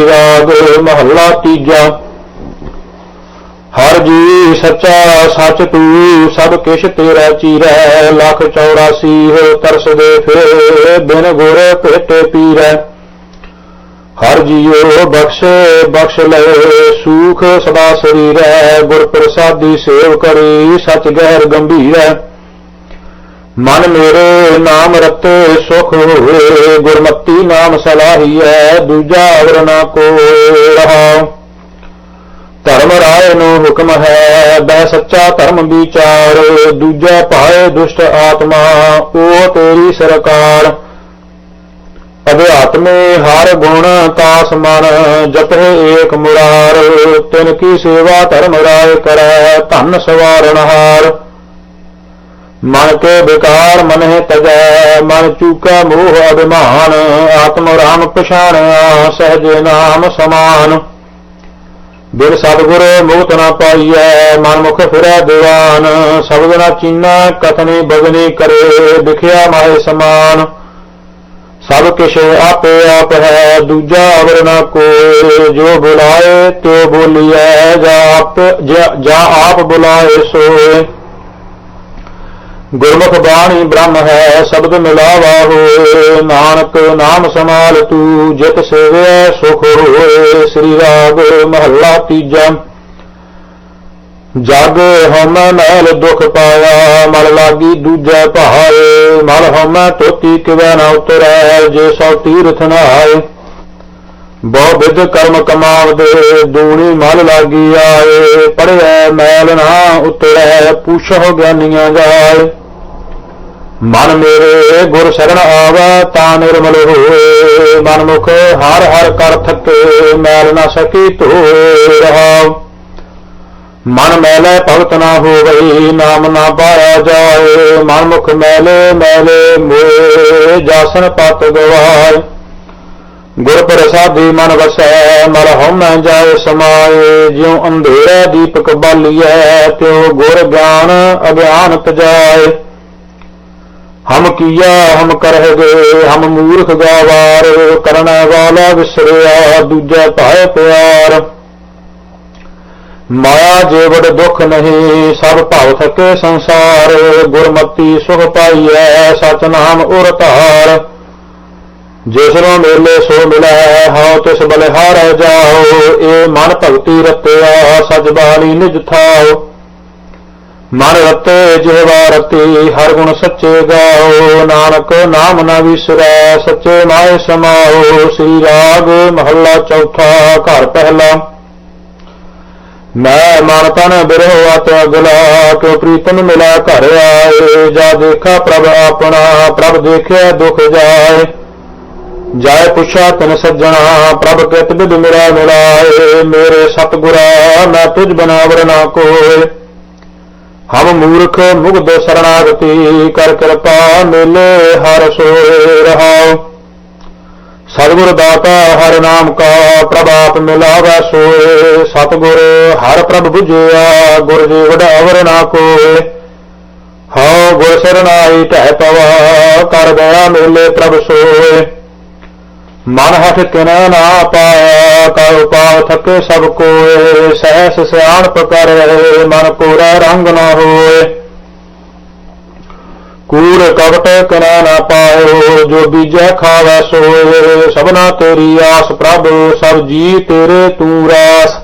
ਰਾਗ ਮਹੱਲਾ ਤੀਜਾ। ਹਰ ਜੀ ਸੱਚਾ, ਸੱਚ ਤੂੰ ਸਭ ਕਿਛ ਤੇਰਾ ਚੀਰੈ ਲੱਖ 84 ਹੋ ਤਰਸਦੇ ਫਿਰ, ਬਿਨ ਗੁਰ ਭੇਟੇ ਪੀਰੈ ਹਰ ਜੀਉ ਬਖਸ਼ੇ, ਬਖਸ਼ ਲਏ, ਸੂਖ ਸਦਾ ਸਰੀਰੈ ਗੁਰ ਪ੍ਰਸਾਦੀ ਸੇਵ ਕਰੀ, ਸਚ ਗਹਿਰ ਗੰਭੀਰੈ ਮਨ ਮੇਰੇ ਨਾਮ ਰਤੇ ਸੁਖ ਹੋਏ, ਗੁਰਮਤੀ ਨਾਮ ਸਲਾਹੀਐ ਦੂਜਾ ਅਵਰਨਾ ਕੋ ਰਹਾ। ਧਰਮ ਰਾਏ ਨੂੰ ਹੁਕਮ ਹੈ ਬੈ ਸੱਚਾ ਧਰਮ ਵਿਚਾਰ, ਦੂਜਾ ਭਾਏ ਦੁਸ਼ਟ ਆਤਮਾ, ਉਹ ਤੇਰੀ ਸਰਕਾਰ। ਅਧਿਆਤਮੇ ਹਰ ਗੁਣ ਤਾਸ ਮਨ ਜਪੇ ਏਕ ਮੁਰਾਰ, ਤਿਨ ਕੀ ਸੇਵਾ ਧਰਮ ਰਾਏ ਕਰੈ, ਧਨ ਸਵਾਰਨ ਹਾਰ। ਮਨ ਕੇ ਵਿਕਾਰ ਮਨਹਿ ਤਜੈ, ਮਨ ਚੂਕਾ ਮੋਹ ਅਭਿਮਾਨ, ਆਤਮ ਰਾਮ ਪਛਾਣਿਆ ਸਹਜ ਨਾਮ ਸਮਾਨ। ਬਿਨ ਸਤਿਗੁਰ ਮੁਕਤ ਨਾ ਪਾਈਐ, ਮਨ ਮੁਖ ਫਿਰੈ ਦੀਵਾਨ, ਸਬਦ ਨਾ ਚੀਨਾ, ਕਥਨੀ ਬਗਨੀ ਕਰੇ, ਵਿਖਿਆ ਮਾਏ ਸਮਾਨ। ਸਭ ਕਿਛ ਆਪੇ ਆਪ ਹੈ, ਦੂਜਾ ਅਵਰ ਨਾ ਕੋਇ ਜੋ ਬੁਲਾਏ ਤੇ ਬੋਲੀਐ, ਜਾ ਆਪ ਜਾਂ ਆਪ ਬੁਲਾਏ ਸੋਏ। ਗੁਰਮੁਖ ਬਾਣੀ ਬ੍ਰਹਮ ਹੈ, ਸ਼ਬਦ ਮਿਲਾਵਾ ਹੋਏ। ਨਾਨਕ ਨਾਮ ਸਮਾਲ ਤੂੰ, ਜਿਤ ਸੇਵੈ ਸੁਖ ਹੋਏ। ਸ੍ਰੀ ਰਾਗ ਮਹੱਲਾ ਤੀਜਾ। ਜਗ ਹਮ ਮੈਲ ਦੁਖ ਪਾਇਆ, ਮਲ ਲਾਗੀ ਦੂਜੈ ਭਾਏ ਮਲ ਹਮ ਤੋਤੀ ਕਿਵੈ ਨਾ ਉਤਰੈ, ਜੇ ਸੋ ਤੀਰਥ ਨਾਏ। ਬਹੁ ਵਿਦ ਕਰਮ ਕਮਾਵਦੇ ਦੂਣੀ ਮਲ ਲਾਗੀ ਆਏ ਪੜਿਐ ਮੈਲ ਨਾ ਉਤਰੈ ਪੁੱਛੋ ਗਿਆਨੀਆਂ ਜਾਏ। ਮਨ ਮੇਰੇ ਗੁਰ ਸ਼ਰਨ ਆਵੈ, ਤਾਂ ਨਿਰਮਲ ਹੋਏ। ਮਨ ਮੁਖ ਹਰ ਹਰ ਕਰ ਥਕੇ, ਮੈਲ ਨਾ ਸਕੀ ਧੋਏ ਰਹਾਉ। ਮਨ ਮੈਲੇ ਭਗਤ ਨਾ ਹੋਵਈ ਨਾਮ ਨਾ ਪਾਇਆ ਜਾਏ ਮਨ ਮੁਖ ਮੈਲੇ ਮੈਲੇ ਮੋਏ, ਜਾਸਨ ਪਤ ਗਵਾਏ। ਗੁਰ ਪ੍ਰਸਾਦੀ ਮਨ ਵਸੈ ਮਰ ਹਉਮੈ ਜਾਏ ਸਮਾਏ, ਜਿਉ ਅੰਧੇਰਾ ਦੀਪਕ ਬਾਲੀਐ, ਤਿਉ ਗੁਰ ਗਿਆਨ ਅਗਿਆਨ ਤਜਾਏ ਹਮ ਕੀਆ, ਹਮ ਕਰਹਿਗੇ ਹਮ ਮੂਰਖ ਗਾਵਾਰ, ਕਰਨ ਵਾਲਾ ਵਿਸਰਿਆ, ਦੂਜਾ ਭਾਇ ਪਿਆਰ। ਮਾਇਆ ਜੀਵੜ ਦੁੱਖ ਨਹੀਂ, ਸਭ ਭਵ ਥਕੇ ਸੰਸਾਰ। ਗੁਰਮਤੀ ਸੁਖ ਪਾਈਐ ਸਚ ਨਾਮ ਉਰ ਧਾਰ। ਜਿਸ ਮੇਲੇ ਸੋ ਮਿਲੈ, ਹਉ ਤਿਸ ਬਲਿਹਾਰੈ ਜਾਓ। ਏ ਮਨ ਭਗਤੀ ਰਤਿਆ ਸਜ ਬਾਣੀ ਨਿਜ ਥਾਓ। ਮਨ ਰਤੇ ਜਿਹਵਾ ਰਤੀ, ਹਰ ਗੁਣ ਸੱਚੇ ਗਾਓ। ਨਾਨਕ ਨਾਮ ਨਾ ਵਿਸਰੈ, ਸੱਚੇ ਮਾਏ ਸਮਾਓ। ਸ੍ਰੀ ਰਾਗ ਮਹੱਲਾ ਚੌਥਾ, ਘਰ ਪਹਿਲਾ। ਮੈਂ ਮਨ ਤਨ ਬਿਰਹੁ ਅਤ ਅਗਲਾ ਕਿਉ ਮਿਲਾ ਘਰ ਆਏ। ਜਾ ਦੇਖਾ ਪ੍ਰਭ ਆਪਣਾ, ਪ੍ਰਭ ਦੇਖਿਆ ਦੁਖ ਜਾਏ। ਜਾਏ ਪੁੱਛਾ ਤਨ ਸੱਜਣਾ, ਪ੍ਰਭ ਕਿਤ ਬਿਦ ਮੇਰਾ ਮਿਲਾਏ। ਮੇਰੇ ਸਤਿਗੁਰਾ, ਮੈਂ ਤੁਝ ਬਨਾਵਰ ਨਾ ਕੋਏ। ਹਮ ਮੂਰਖ ਮੁਗਧ ਸਰਣਾਗਤੀ, ਕਰ ਕਿਰਪਾ ਮੇਲੇ ਹਰ ਸੋਏ ਰਹਾਉ। ਸਤਿਗੁਰ ਦਾਤਾ ਹਰ ਨਾਮ ਕਾ ਪ੍ਰਭਾਤ ਮਿਲਾਵੈ ਸੋਏ। ਸਤਿਗੁਰ ਹਰ ਪ੍ਰਭ 부ਜਿਆ ਗੁਰ ਜੀ ਵਡਾਵਰ ਨਾ ਕੋਏ। ਹਉ ਗੁਰ ਸਰਨਾਈ ਟਹਿ ਪਵਾ, ਕਰ ਦਇਆ ਮੇਲੇ ਪ੍ਰਭ ਸੋਏ। ਮਨ ਹਠ ਕਿਨੈ ਨਾ ਪਾਇਆ, ਕਰ ਪਾਵ ਥਕੇ ਸਭ ਕੋਏ। ਸਹਿਸ ਸਿਆਣਪ ਕਰ ਰਹੇ ਮਨ ਕੋਰਾ ਰੰਗ ਨਾ ਹੋਏ। ਕੂੜ ਕਵਟ ਕਿਨੈ ਨਾ ਪਾਇਓ, ਜੋ ਬੀਜੈ ਖਾਵੈ ਸੋਏ, ਸਭਨਾ ਤੇਰੀ ਆਸ ਪ੍ਰਭ, ਸਭ ਜੀ ਤੇਰੇ ਤੂੰ ਰਾਸ।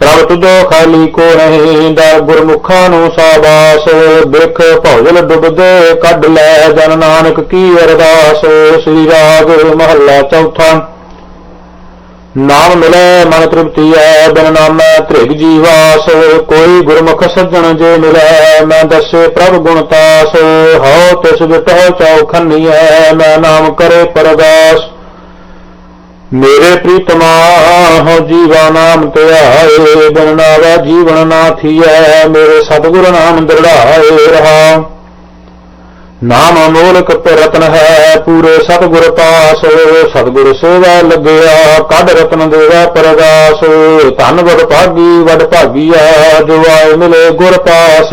ਪ੍ਰਭ ਤੁਧੋ ਖਾਲੀ ਕੋ ਨਹੀਂ, ਦਰ ਗੁਰਮੁਖਾਂ ਨੂੰ ਸਾਬਾਸ ਬਿਖ ਭੌਜਲ ਡੁੱਬਦੇ, ਕੱਢ ਲੈ ਜਨ ਨਾਨਕ ਕੀ ਅਰਦਾਸ। ਸ੍ਰੀ ਰਾਗ ਮਹੱਲਾ ਚੌਥਾ। ਨਾਮ ਮਿਲੈ ਮਨ ਤ੍ਰਿਪਤੀ ਹੈ ਬਿਨ ਨਾਮੈ ਤ੍ਰਿਗ ਜੀਵਾਸ, ਕੋਈ ਗੁਰਮੁਖ ਸੱਜਣ ਜੇ ਮਿਲੈ, ਮੈਂ ਦੱਸੇ ਪ੍ਰਭ ਗੁਣ ਤਾਸ ਹਉ ਤਿਸ ਵਿਟਹੁ ਚੌਖੰਨੀ ਐ, ਮੈਂ ਨਾਮ ਕਰੇ ਪਰਦਾਸ। ਮੇਰੇ ਪ੍ਰੀਤਮਾ, ਹੋ ਜੀਵਾ ਨਾਮ ਧਿਆਏ ਬਿਨ ਨਾਵਾ ਜੀਵਨ ਨਾ ਥੀਐ, ਮੇਰੇ ਸਤਿਗੁਰ ਨਾਮ ਦ੍ਰਿੜਾਏ ਰਹਾ। ਨਾਮ ਅਮੋਲਕ ਤੇ ਰਤਨ ਹੈ, ਪੂਰੇ ਸਤਿਗੁਰ ਪਾਸ, ਸਤਿਗੁਰ ਸੇਵਾ ਲੱਗਿਆ, ਕੱਢ ਰਤਨ ਦੇਵਾ ਪਰਗਾਸ ਧਨ ਵਡ ਭਾਗੀ, ਵਡ ਭਾਗੀਆ ਜੋ ਆਏ ਮਿਲੇ ਗੁਰ ਪਾਸ।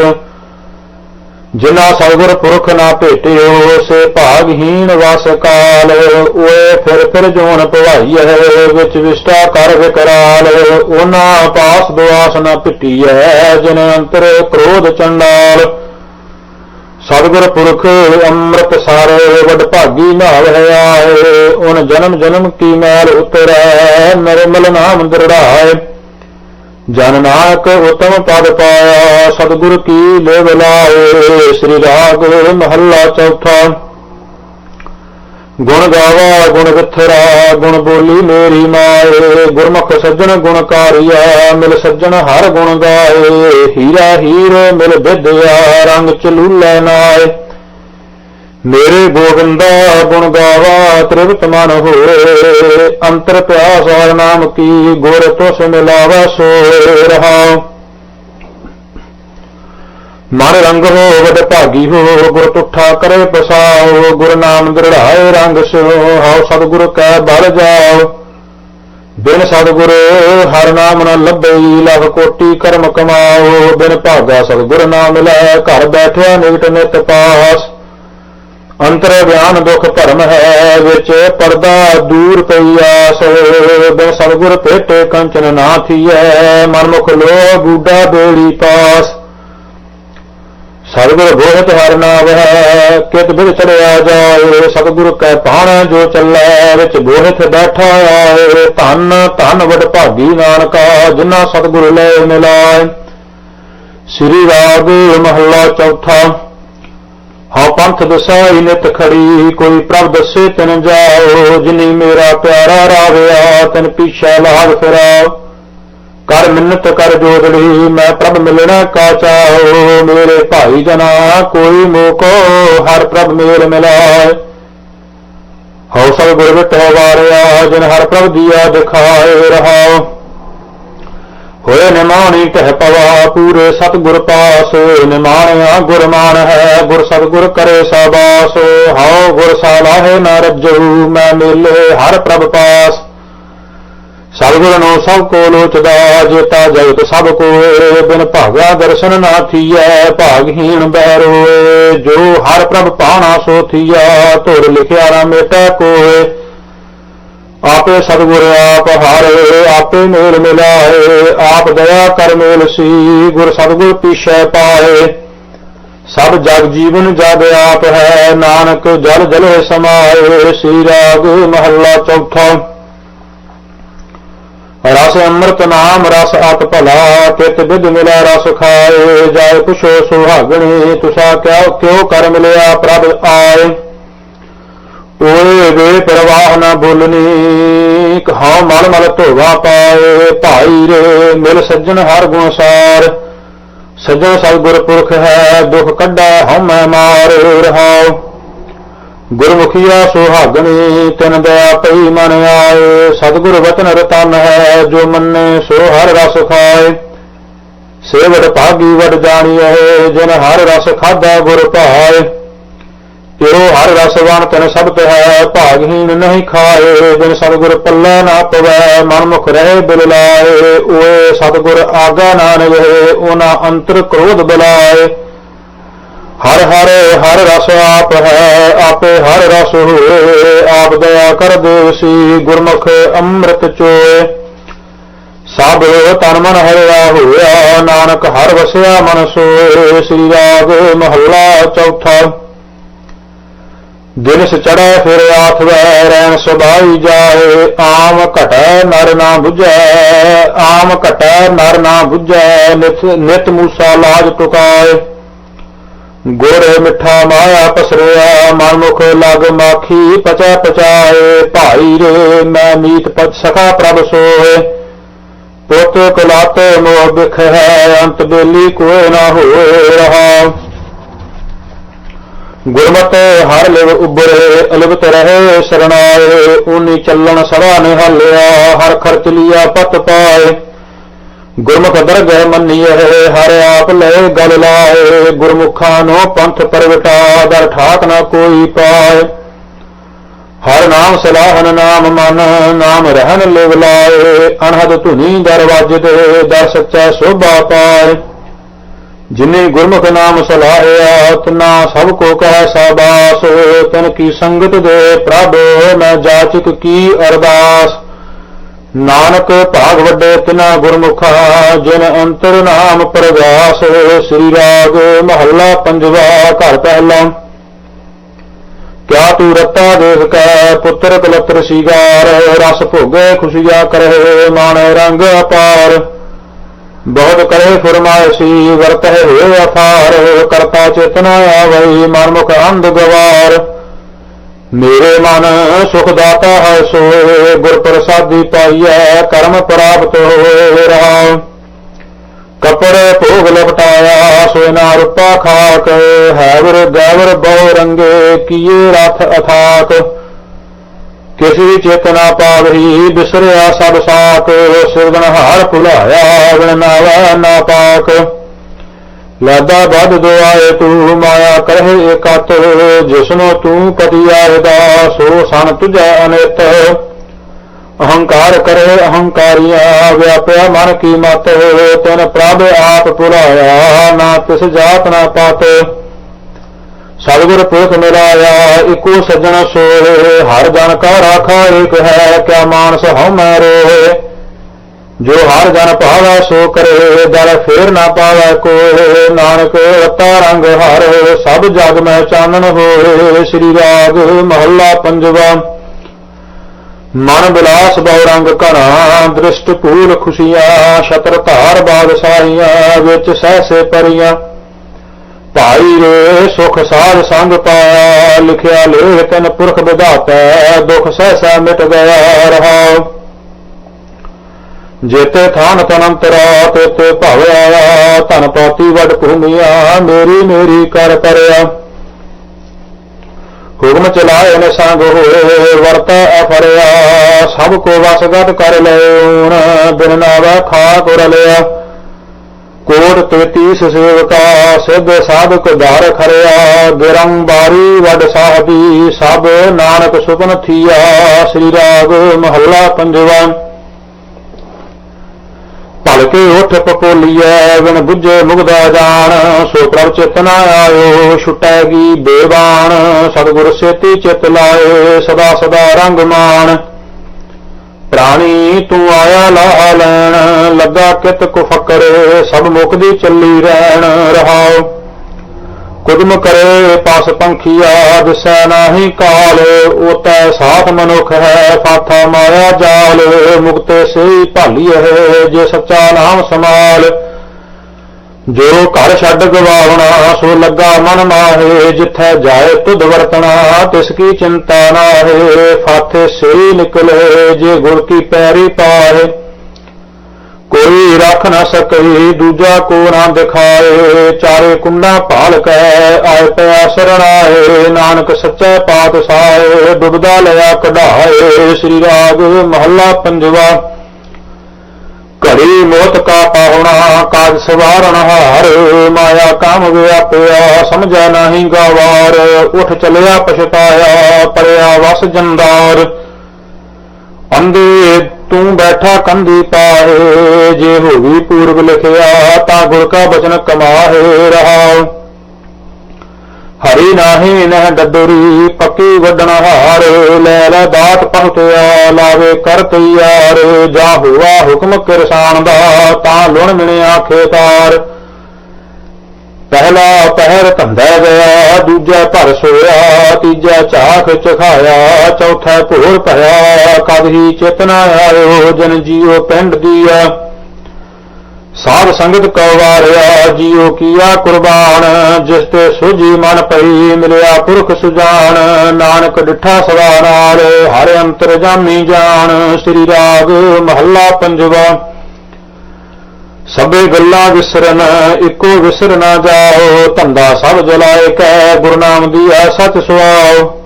ਜਿਨਾ ਸਤਿਗੁਰ ਪੁਰਖ ਨਾ ਭੇਟਿਓ, ਸੇ ਭਾਗਹੀਣ ਵਸ ਕਾਲ। ਓਏ ਫਿਰ ਫਿਰ ਜੋਨ ਭਵਾਈਐ ਵਿੱਚ ਵਿਸ਼ਟਾ ਕਰ ਵਿਕਰਾਲ। ਉਹਨਾਂ ਪਾਸ ਦੁਆਸ ਨਾ ਪਿਟੀਐ ਜਿਨ ਅੰਤਰ ਕ੍ਰੋਧ ਚੰਡਾਲ। ਸਤਿਗੁਰ ਪੁਰਖ ਅੰਮ੍ਰਿਤ ਸਾਰੇ ਵਡ ਭਾਗੀ ਨਾਲ ਆਏ ਉਨ ਜਨਮ ਜਨਮ ਕੀ ਮੈਲ ਉਤਰੈ, ਨਿਰਮਲ ਨਾਮ ਦਰੜਾਏ। ਜਨ ਨਾਨਕ ਉਤਮ ਪਦ ਪਾਇਆ, ਸਤਿਗੁਰ ਕੀ ਲੇਵ ਲਾਏ, ਸ੍ਰੀ ਰਾਗ ਮਹੱਲਾ ਚੌਥਾ। ਗੁਣ ਗਾਵਾ, ਗੁਣ ਵਿਥਰਾ ਗੁਣ ਬੋਲੀ ਮੇਰੀ ਮਾਏ। ਗੁਰਮੁਖ ਸੱਜਣ ਗੁਣਕਾਰੀਆ ਮਿਲ ਸੱਜਣ ਹਰ ਗੁਣ ਗਾਏ। ਹੀਰਾ ਹੀਰ ਮਿਲ ਵਿਦਿਆ, ਰੰਗ ਚਲੂਲੇ ਨਾਏ। ਮੇਰੇ ਗੋਬਿੰਦਾ ਗੁਣ ਗਾਵਾ, ਤ੍ਰਿਵਤ ਮਨ ਹੋਏ। ਅੰਤਰ ਪਿਆਸ ਨਾਮ ਕੀ, ਗੁਰ ਤੁਸ ਮਿਲਾਵਾ ਸੋ ਰਹਾ ਮਨ ਰੰਗ ਹੋ ਵਡ ਭਾਗੀ ਹੋ ਗੁਰ ਤੁਠਾ ਕਰੇ ਪਸਾਓ ਗੁਰ ਨਾਮ ਦ੍ਰਿੜਾਏ ਰੰਗ ਸੋ ਹਉ ਸਤਿਗੁਰ ਕੈ ਬਲ ਜਾਓ ਬਿਨ ਸਤਿਗੁਰ ਹਰ ਨਾਮ ਨ ਲੱਭਈ ਲਖ ਕੋਟੀ ਕਰਮ ਕਮਾਓ ਬਿਨ ਭਾਗਾ ਸਤਿਗੁਰ ਨਾਮ ਮਿਲੈ ਘਰ ਬੈਠਿਆ ਨਿਕਟ ਨਿਤ ਪਾਸ। ਅੰਤਰ ਗਿਆਨ ਦੁਖ ਭਰਮ ਹੈ, ਵਿੱਚ ਪਰਦਾ ਦੂਰ ਪਈ ਆਸ। ਬਿਨ ਸਤਿਗੁਰ ਭੇਟੇ ਕੰਚਨ ਨਾ ਥੀਐ, ਮਨਮੁਖ ਲੋ ਬੂਡਾ ਬੇੜੀ ਪਾਸ। ਸਤਿਗੁਰ ਬੋਹਤ ਹਰ ਨਾਮ ਹੈ, ਕਿਤ ਬਿਦ ਚੜਿਆ ਜਾਏ, ਸਤਿਗੁਰ ਕੈ ਪਾਣ ਜੋ ਚੱਲੈ, ਵਿੱਚ ਬੋਹਤ ਬੈਠਾ ਆਏ, ਧੰਨ ਧੰਨ ਵਡ ਭਾਗੀ ਨਾਨਕਾ, ਜਿਨ੍ਹਾਂ ਸਤਿਗੁਰ ਲੈ ਮਿਲਾਏ। ਸ੍ਰੀ ਰਾਗ ਮਹੱਲਾ ਚੌਥਾ, ਹਉ ਪੰਥ ਦਸਾਈ ਨਿਤ ਖੜੀ, ਕੋਈ ਪ੍ਰਭ ਦੱਸੇ ਤਿਨ ਜਾਓ, ਜਿਨੀ ਮੇਰਾ ਪਿਆਰਾ ਰਾਵਿਆ, ਤਨ ਪਿਛੈ ਲਾਗ ਫਿਰਾਓ। ਕਰ ਮਿੰਨਤ ਕਰ ਜੋਦੜੀ ਮੈਂ ਪ੍ਰਭ ਮਿਲਣਾ ਕਾ ਚਾਹੋ, ਮੇਰੇ ਭਾਈ ਜਨਾ, ਕੋਈ ਮੋਕੋ, ਹਰ ਪ੍ਰਭ ਮੇਲ ਮਿਲਾਏ। ਹਉ ਸਭ ਗੁਰਬਤ ਵਾਰਿਆ, ਜਿਨ ਹਰ ਪ੍ਰਭ ਦੀਆ ਦਿਖਾਏ ਰਹਾਓ। ਹੋਏ ਨਿਮਾਣੀ ਕਹਿ ਪਵਾ, ਪੂਰੇ ਸਤਿਗੁਰ ਪਾਸ, ਨਿਮਾਣਿਆ ਗੁਰਮਾਨ ਹੈ, ਗੁਰ ਸਤਿਗੁਰ ਕਰੇ ਸਾਬਾਸ। ਹਉ ਗੁਰ ਸਾਲਾਹੇ ਨਾ ਰੱਜੂ, ਮੈਂ ਮਿਲੇ ਹਰ ਪ੍ਰਭ ਪਾਸ। ਸਤਿਗੁਰ ਨੂੰ ਸਭ ਕੋ ਲੋਚਦਾ ਜੇਤਾ ਜਗਤ ਸਭ ਕੋਏ ਬਿਨ ਭਾਗਾ ਦਰਸ਼ਨ ਨਾ ਥੀਐ, ਭਾਗਹੀਣ ਬੈਰੋਏ ਜੋ ਹਰ ਪ੍ਰਭ ਪਾਣਾ ਸੋ ਥੀਆ ਧੁਰ ਲਿਖਿਆ ਨਾ ਮੇਟਾ ਕੋਏ। ਆਪੇ ਸਤਿਗੁਰ ਆਪ ਹਾਰੇ, ਆਪੇ ਮੇਲ ਮਿਲਾਏ, ਆਪ ਦਇਆ ਕਰ ਮੇਲ ਸੀ, ਗੁਰ ਸਤਿਗੁਰ ਪੀਛੈ ਪਾਏ। ਸਭ ਜਗ ਜੀਵਨ ਜਗ ਆਪ ਹੈ, ਨਾਨਕ ਜਲ ਜਲੇ ਸਮਾਏ, ਸ੍ਰੀ ਰਾਗ ਮਹੱਲਾ ਚੌਥਾ। ਰਸ ਅੰਮ੍ਰਿਤ ਨਾਮ, ਰਸ ਅਤ ਭਲਾ ਕਿਤ ਬਿਦ ਮਿਲਾ ਰਸ ਖਾਏ, ਜਾਏ ਪੁਛੋ ਸੁਹਾਗਣੀ, ਤੁਸਾ ਕਿਉ ਕਿਉ ਕਰ ਮਿਲਿਆ ਪ੍ਰਭ ਆਏ। ਓਏ ਵੇ ਪ੍ਰਵਾਹ ਨਾ ਬੋਲਨੀ ਕਹਾ ਮਲ ਮਲ ਧੋਵਾ ਪਾਏ, ਭਾਈ ਰੇ ਮਿਲ ਸੱਜਣ ਹਰ ਗੁਣ ਸਾਰ। ਸੱਜਣ ਸਤਿਗੁਰ ਗੁਰਪੁਰਖ ਹੈ, ਦੁਖ ਕੱਢਾ ਹਉਮੈ ਮਾਰ, ਰਹਾਉ। ਗੁਰਮੁਖੀਆ ਸੁਹਾਗਣੀ, ਤਿਨ ਦਇਆ ਪਈ ਮਨ ਆਏ। ਸਤਿਗੁਰ ਵਚਨ ਰਤਨ ਹੈ, ਜੋ ਮੰਨੇ ਸੋ ਹਰ ਰਸ ਖਾਏ। ਸੇਵੜ ਭਾਗੀ ਵਡ ਜਾਣੀਐ, ਜਿਨ ਹਰ ਰਸ ਖਾਦਾ ਗੁਰ ਭਾਏ। ਇਹੋ ਹਰ ਰਸਵਾਨ ਤਨ ਸਬਤ ਹੈ, ਭਾਗਹੀਣ ਨਹੀਂ ਖਾਏ। ਬਿਨ ਸਤਿਗੁਰ ਪੱਲਾ ਨਾ ਪਵੈ, ਮਨ ਮੁਖ ਰਹੇ ਬਿਲ ਲਾਏ। ਓਏ ਸਤਿਗੁਰ ਆਗਾ ਨਾ ਨਵੇ ਉਹਨਾਂ ਅੰਤਰ ਕ੍ਰੋਧ ਬੁਲਾਏ। ਹਰ ਹਰ ਹਰ ਰਸ ਆਪ ਹੈ, ਆਪੇ ਹਰ ਰਸ ਹੋਏ, ਆਪ ਦਇਆ ਕਰ ਦੇਸੀ ਗੁਰਮੁਖ ਅੰਮ੍ਰਿਤ ਚੋਏ। ਸਭ ਤਨ ਮਨ ਹਰਿਆ ਹੋਇਆ, ਨਾਨਕ ਹਰ ਵਸਿਆ ਮਨ ਸੋਏ, ਸ੍ਰੀ ਰਾਗ ਮਹੱਲਾ ਚੌਥਾ। ਦਿਨਸ ਚੜੈ ਫਿਰ ਆਥਵੈ ਰੈਣ ਸੁਭਾਈ ਜਾਏ, ਆਮ ਘਟੈ ਨਰ ਨਾ 부ਝੈ ਆਮ ਘਟੈ ਨਰ ਨਾ 부ਝੈ ਨਿਤ ਨਿਤ ਮੂਸਾ ਲਾਜ ਟੁਕਾਏ ਗੁਰ ਮਿੱਠਾ ਮਾਇਆ ਪਸਰਿਆ, ਮਨਮੁਖ ਲਗ ਮਾਖੀ ਪਚਾ ਪਚਾਏ, ਭਾਈ ਰੇ, ਮੈਂ ਮੀਤ ਪਦ ਸਖਾ ਪ੍ਰਭ ਸੋਏ। ਪੁੱਤ ਕੁਲਾਤ ਮੋਹ ਬਿਖ ਹੈ, ਅੰਤ ਬੇਲੀ ਕੋਇ ਨਾ ਹੋਏ ਰਹਾ। ਗੁਰਮਤ ਹਰ ਲਿਵ ਉਬਰੇ ਅਲਬਤ ਰਹੇ ਸਰਣਾਏ, ਊਨੀ ਚੱਲਣ ਸਦਾ ਨਿਹਾਲਿਆ, ਹਰ ਖਰਚ ਲਿਆ ਪਤ ਪਾਏ। ਗੁਰਮੁਖ ਦਰਗਹਿ ਮੰਨੀਐ ਹਰ ਆਪ ਲੈ ਗਲ ਲਾਏ ਗੁਰਮੁਖਾਂ ਨੂੰ ਪੰਥ ਪ੍ਰਗਟਾ, ਦਰ ਠਾਕ ਨਾ ਕੋਈ ਪਾਏ। ਹਰ ਨਾਮ ਸਲਾਹਨ ਨਾਮ ਮਨ, ਨਾਮ ਰਹਿਨ ਲਿਵ ਲਾਏ। ਅਨਹਦ ਧੁਨੀ ਦਰਵਾਜੇ ਤੇ, ਦਰ ਸੱਚਾ ਸੋਭਾ ਪਾਏ। ਜਿਨੇ ਗੁਰਮੁਖ ਨਾਮ ਸਲਾਹਿਆ ਤਨਾ ਸਭ ਕੋ ਕਹਿ ਸਾਬਾਸ। ਤਨ ਕੀ ਸੰਗਤ ਦੇ ਪ੍ਰਭ ਮੈਂ ਜਾਚਕ ਕੀ ਅਰਦਾਸ। ਨਾਨਕ ਭਾਗ ਵੱਡੇ ਤਿਨਾ ਗੁਰਮੁਖਾ, ਜਿਨ ਅੰਤਰ ਨਾਮ ਪ੍ਰਗਾਸ ਸ੍ਰੀ ਰਾਗ ਮਹੱਲਾ ਪੰਜਵਾ ਘਰ ਪਹਿਲਾ। ਕਿਆ ਤੂੰ ਰਤਾ ਦੇਖ ਕੈ, ਪੁੱਤਰ ਕਲਤਰ ਸੀਗਾਰ, ਰਸ ਭੋਗੇ ਖੁਸ਼ੀਆ ਕਰੇ, ਮਾਣ ਰੰਗ ਅਪਾਰ। ਬਹੁਤ ਕਰੇ ਫਰਮਾਇਸ਼ੀ, ਵਰਤਹਿ ਹੋਏ ਅਥਾਰ, ਕਰਤਾ ਚੇਤਨਾ ਆਵਈ, ਮਨਮੁਖ ਅੰਧ ਗਵਾਰ। ਮੇਰੇ ਮਨ ਸੁਖ ਦਾਤਾ ਹੈ, ਸੋਏ ਗੁਰ ਪ੍ਰਸਾਦੀ ਪਾਈਐ, ਕਰਮ ਪ੍ਰਾਪਤ ਹੋਏ ਰਹਾ ਕਪੜੇ ਭੋਗ ਲਪਟਾਇਆ ਸੋਇ ਨਾ ਰੂਪਾ ਖਾਕ ਹੈਵਰ ਗੈਵਰ ਬਹੁ ਰੰਗੇ, ਕੀਏ ਰਥ ਅਥਾਕ। ਕਿਸ ਵੀ ਚੇਤਨਾ ਪਾਵਹੀ, ਬਿਸਰਿਆ ਸਭ ਸਾਕ ਸਿਰਦਨਹਾਰ ਭੁਲਾਇਆ ਵਿਣ ਨਾਵਾ ਨਾ ਪਾਕ। ਲਾਦਾ ਬਦ ਦੁਆਏ ਤੂੰ, ਮਾਇਆ ਕਰਹਿ ਇਕਤ, ਜਿਸਨੋ ਤੂੰ ਪਤੀ ਆਇਦਾ ਸੋ ਸਨ ਤੁਝੈ ਅਨਿਤ। ਅਹੰਕਾਰ ਕਰੇ ਅਹੰਕਾਰੀਆ, ਵਿਆਪਿਆ ਮਨ ਕੀ ਮਤ, ਤਨ ਪ੍ਰਭ ਆਪ ਪੁਰਾਇਆ ਨਾ ਤਿਸ ਜਾਤ ਨਾ ਪਾਤ। ਸਤਿਗੁਰ ਪੁਰਖ ਮਿਲਾਇਆ ਇਕੋ ਸੱਜਣ ਸੋਏ ਹਰ ਜਨ ਕਾ ਰਾਖਾ ਏਕ ਹੈ, ਕਿਆ ਮਾਨਸ ਹਉ ਮੈਂ ਰੋਏ ਜੋ ਹਰ ਜਨ ਭਾਵੈ ਸੋ ਕਰੇ ਦਰ ਫੇਰ ਨਾ ਪਾਵੈ ਕੋ ਨਾਨਕ ਰਤਾ ਰੰਗ ਹਰ, ਸਭ ਜਗ ਮੈਂ ਚਾਨਣ ਹੋਏ, ਸ੍ਰੀ ਰਾਗ ਮਹੱਲਾ ਪੰਜਵਾ। ਮਨ ਬਿਲਾਸ ਬਹੁ ਰੰਗ ਘਣਾ, ਦ੍ਰਿਸ਼ਟ ਪੂਲ ਖੁਸ਼ੀਆਂ, ਛਤਰ ਧਾਰ ਬਾਗ ਬਾਦਸ਼ਾਹੀਆਂ, ਵਿੱਚ ਸਹਸੇ ਪਰੀਆਂ। ਭਾਈ ਰੇ ਸੁਖ ਸਾਧ ਸੰਗ ਪਾਇਆ, ਲਿਖਿਆ ਲੇਖ ਤਨ ਪੁਰਖ ਵਿਧਾਤਾ, ਦੁਖ ਸਹਸਾ ਮਿਟ ਗਿਆ ਰਹਾ। ਜੇਤੇ ਥਾਨ ਤਨੰਤਰਾ ਤੇਤੇ ਭਵ ਧਨ ਪਾਤੀ ਵਡ ਭੂਮੀਆਂ, ਮੇਰੀ ਮੇਰੀ ਕਰ ਕਰਿਆ। ਹੁਕਮ ਚਲਾਏ ਨ ਸੰਗ ਹੋਏ, ਵਰਤੈ ਅਫਰਿਆ ਸਭ ਕੋ ਵਸਗਤ ਕਰ ਲੈਉਣ, ਬਿਨ ਨਾਵਾ ਖਾ ਕੁਰ ਲਿਆ। ਕੋਟ 33 ਸੇਵਕਾ, ਸਿੱਧ ਸਾਧਕ ਧਾਰ ਖਰਿਆ ਗਿਰੰਬਾਰੀ ਵਡ ਸਾਹਿਬੀ, ਸਭ ਨਾਨਕ ਸੁਪਨ ਥੀਆ। ਸ੍ਰੀ ਰਾਗ ਮਹੱਲਾ ਪੰਜਵਾਂ। ਭਲਕੇ ਉਠ ਪਪੋਲੀਐ ਵਿਣ ਬੁੱਝੇ ਮੁਗਦਾ ਜਾਣ। ਸੋ ਪ੍ਰਭ ਚੇਤਨਾ ਆਇਓ, ਛੁਟੈਗੀ ਬੇਬਾਨ ਸਤਗੁਰ ਸੇਤੀ ਚਿਤ ਲਾਏ, ਸਦਾ ਸਦਾ ਰੰਗ ਮਾਣ। ਪ੍ਰਾਣੀ ਤੂੰ ਆਇਆ ਲਾਹ ਲੈਣ, ਲੱਗਾ ਕਿਤ ਕੁ ਫਕਰ, ਸਭ ਮੁਕਦੀ ਚੱਲੀ ਰਹਿਣ, ਰਹਾਓ। ਕੁਦਮ ਕਰੇ ਪਾਸ ਪੰਖੀਆ ਦਿਸੈ ਨਾਹੀ ਕਾਲ, ਉਤੈ ਸਾਥ ਮਨੁਖ ਹੈ ਫਾਥਾ ਮਾਇਆ ਜਾਲ, ਮੁਕਤੇ ਸਈ ਭਾਲੀ ਹੈ, ਜੇ ਸੱਚਾ ਨਾਮ ਸਮਾਲ ਜੋ ਘਰ ਛੱਡ ਗਵਾਵਣਾ, ਸੋ ਲੱਗਾ ਮਨ ਮਾਹੇ, ਜਿੱਥੈ ਜਾਏ ਤੁਧ ਵਰਤਣਾ, ਤਿਸ ਕੀ ਚਿੰਤਾ ਨਾਹੇ, ਫਾਥੇ ਸਈ ਨਿਕਲੇ, ਜੇ ਗੁਰ ਕੀ ਪੈਰੀ ਪਾਹੇ। ਕੋਈ ਰੱਖ ਨਾ ਸਕਈ, ਦੂਜਾ ਕੋ ਨਾ ਦਿਖਾਏ, ਚਾਰੇ ਕੁੰਡਾ ਭਾਲ ਕੈ, ਆਏ ਪਿਆ ਸਰਣਾਏ ਨਾਨਕ ਸੱਚੇ ਪਾਤਸ਼ਾਹ ਡੁੱਬਦਾ ਲਿਆ ਕਢਾਏ, ਸ੍ਰੀ ਰਾਗ ਮਹੱਲਾ ਪੰਜਵਾ। ਘੜੀ ਮੋਤ ਕਾ ਪਾਹੁਣਾ ਕਾਜ ਸਵਾਰਨ ਹਾਰ, ਮਾਇਆ ਕਾਮ ਵਿਆਪਿਆ, ਸਮਝੈ ਨਹੀਂ ਗਵਾਰ, ਉਠ ਚਲਿਆ ਪਛਤਾਇਆ, ਪਰਿਆ ਵਸ ਜੰਦਾਰ। ਅੰਦੇ ਤੂੰ ਬੈਠਾ ਕੰਧੀ ਪਾਹੇ, ਜੇ ਹੋਵੀ ਪੂਰਬ ਲਿਖਿਆ, ਤਾਂ ਗੁਰ ਕਾ ਬਚਨ ਕਮਾਹੇ ਰਹਾ ਹਰੀ ਨਾਹੀ ਨਹ ਡੱਡਰੀ ਪੱਕੀ ਵੱਡਣ ਹਾਰ, ਲੈ ਲੈ ਦਾਤ ਪਹੁੰਚਿਆ, ਲਾਵੇ ਕਰ ਤਿਆਰ। ਜਾ ਹੋਆ ਹੁਕਮ ਕਿਰਸਾਨ ਦਾ, ਤਾਂ ਲੁਣ ਮਿਣਿਆ ਖੇਤਾਰ। ਪਹਿਲਾ ਪਹਿਰ ਧੰਦਾ ਗਿਆ, ਦੂਜਾ ਭਰ ਸੋਇਆ, ਤੀਜਾ ਝਾਖ ਚਖਾਇਆ, ਚੌਥਾ ਭੋਰ ਭਇਆ ਕਦ ਹੀ ਚੇਤਨਾ ਆਇਓ, ਜਨ ਜੀਉ ਪਿੰਡ ਦੀਆ ਸਾਧ ਸੰਗਤ ਕੋ ਵਾਰਿਆ ਜੀਉ ਕੀਆ ਕੁਰਬਾਨ, ਜਿਸ ਤੇ ਸੁਜੀ ਮਨ ਪਈ ਮਿਲਿਆ ਪੁਰਖ ਸੁਜਾਨ, ਨਾਨਕ ਡਿਠਾ ਸਦਾ ਨਾਲ, ਹਰ ਅੰਤਰ ਜਾਮੀ ਜਾਣ ਸ੍ਰੀ ਰਾਗ ਮਹੱਲਾ ਪੰਜਵਾ। ਸਭੇ ਗੱਲਾਂ ਵਿਸਰਨ, ਇੱਕੋ ਵਿਸਰ ਨਾ ਜਾਓ, ਧੰਦਾ ਸਭ ਜਲਾਏ ਕੈ ਗੁਰਨਾਮ ਦੀ ਆ ਸਚ ਸੁਆਓ।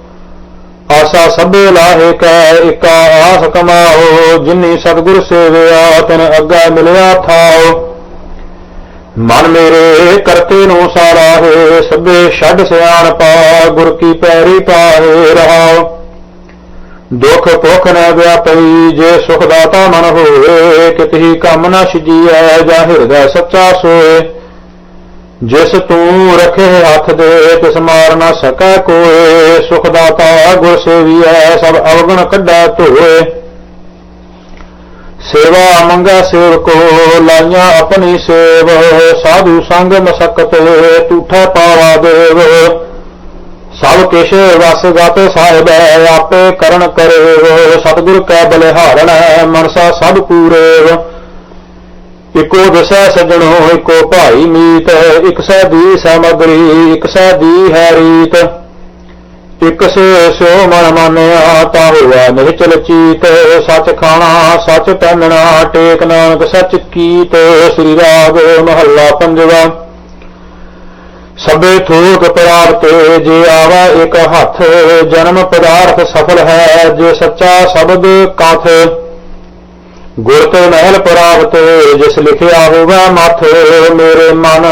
ਆਸਾ ਸਭੇ ਲਾਹੇ ਕੈ ਇਕਾ ਆਸ ਕਮਾਓ, ਜਿਨੀ ਸਤਿਗੁਰ ਸੇਵਿਆ, ਤਨ ਅੱਗਾ ਮਿਲਿਆ ਥਾਓ। ਮਨ ਮੇਰੇ ਕਰਤੇ ਨੂੰ ਸਾਰਾਹੇ, ਸਭੇ ਛੱਡ ਸਿਆਣ ਪਾ, ਗੁਰ ਕੀ ਪੈਰੀ ਪਾਹੇ ਰਹਾਓ। ਦੁਖ ਭੁਖ ਨ ਵਿਆਪਈ, ਜੇ ਸੁਖ ਦਾਤਾ ਮਨ ਹੋਏ ਕਿਤਹੀ ਕੰਮ ਨ ਛਜੀਐ, ਜਾਂ ਹਿਰਦੈ ਸੱਚਾ ਸੋਏ। ਜਿਸ ਤੂੰ ਰਖੇ ਹੱਥ ਦੇ, ਤਿਸ ਮਾਰ ਨਾ ਸਕੈ ਕੋਏ। ਸੁਖ ਦਾਤਾ ਗੁਰ ਸੇਵੀਐ, ਸਭ ਅਵਗਣ ਕੱਢੈ ਧੋਏ। ਸੇਵਾ ਮੰਗਾ ਸੇਵਕੋ ਲਾਈਆਂ ਆਪਣੀ ਸੇਵ। ਸਾਧੂ ਸੰਗ ਮਸਕਤ ਤੂਠਾ ਪਾਵਾ ਦੇਵ। ਸਭ ਕਿਛ ਵਸ ਗਤ ਸਾਹਿਬ ਆਪੇ ਕਰਨ ਕਰੇ ਸਤਿਗੁਰ ਕੈ ਬਲਿਹਾਰਣ, ਮਨਸਾ ਸਭ ਪੂਰੇ ਇਕੋ ਦਸੈ ਸਜਣੋ, ਇਕੋ ਭਾਈ ਮੀਤ। ਇਕ ਸੈ ਦੀ ਸਮਗਰੀ, ਇਕ ਸੈ ਦੀ ਹੈ ਰੀਤ। ਇਕ ਸੇ ਸੋ ਮਨ ਮਾਨਿਆ, ਤਾ ਹੋਆ ਨਿਹਚਲ ਚੀਤ। ਸੱਚ ਖਾਣਾ, ਸੱਚ ਪਹਿਨਣਾ, ਟੇਕ ਨਾਨਕ ਸੱਚ ਕੀਤ। ਸ੍ਰੀ ਰਾਗ ਮਹੱਲਾ ਪੰਜਵਾ। ਸਭੇ ਥੋਕ ਪ੍ਰਾਪਤ ਜੇ ਆਵਾ ਇੱਕ ਹੱਥ, ਜਨਮ ਪਦਾਰਥ ਸਫਲ ਹੈ, ਜੇ ਸੱਚਾ ਸ਼ਬਦ ਕਥ। ਗੁਰ ਤੇ ਮਹਿਲ ਪ੍ਰਾਪਤ, ਜਿਸ ਲਿਖਿਆ ਹੋਵੇ ਮਥ, ਮੇਰੇ ਮਨ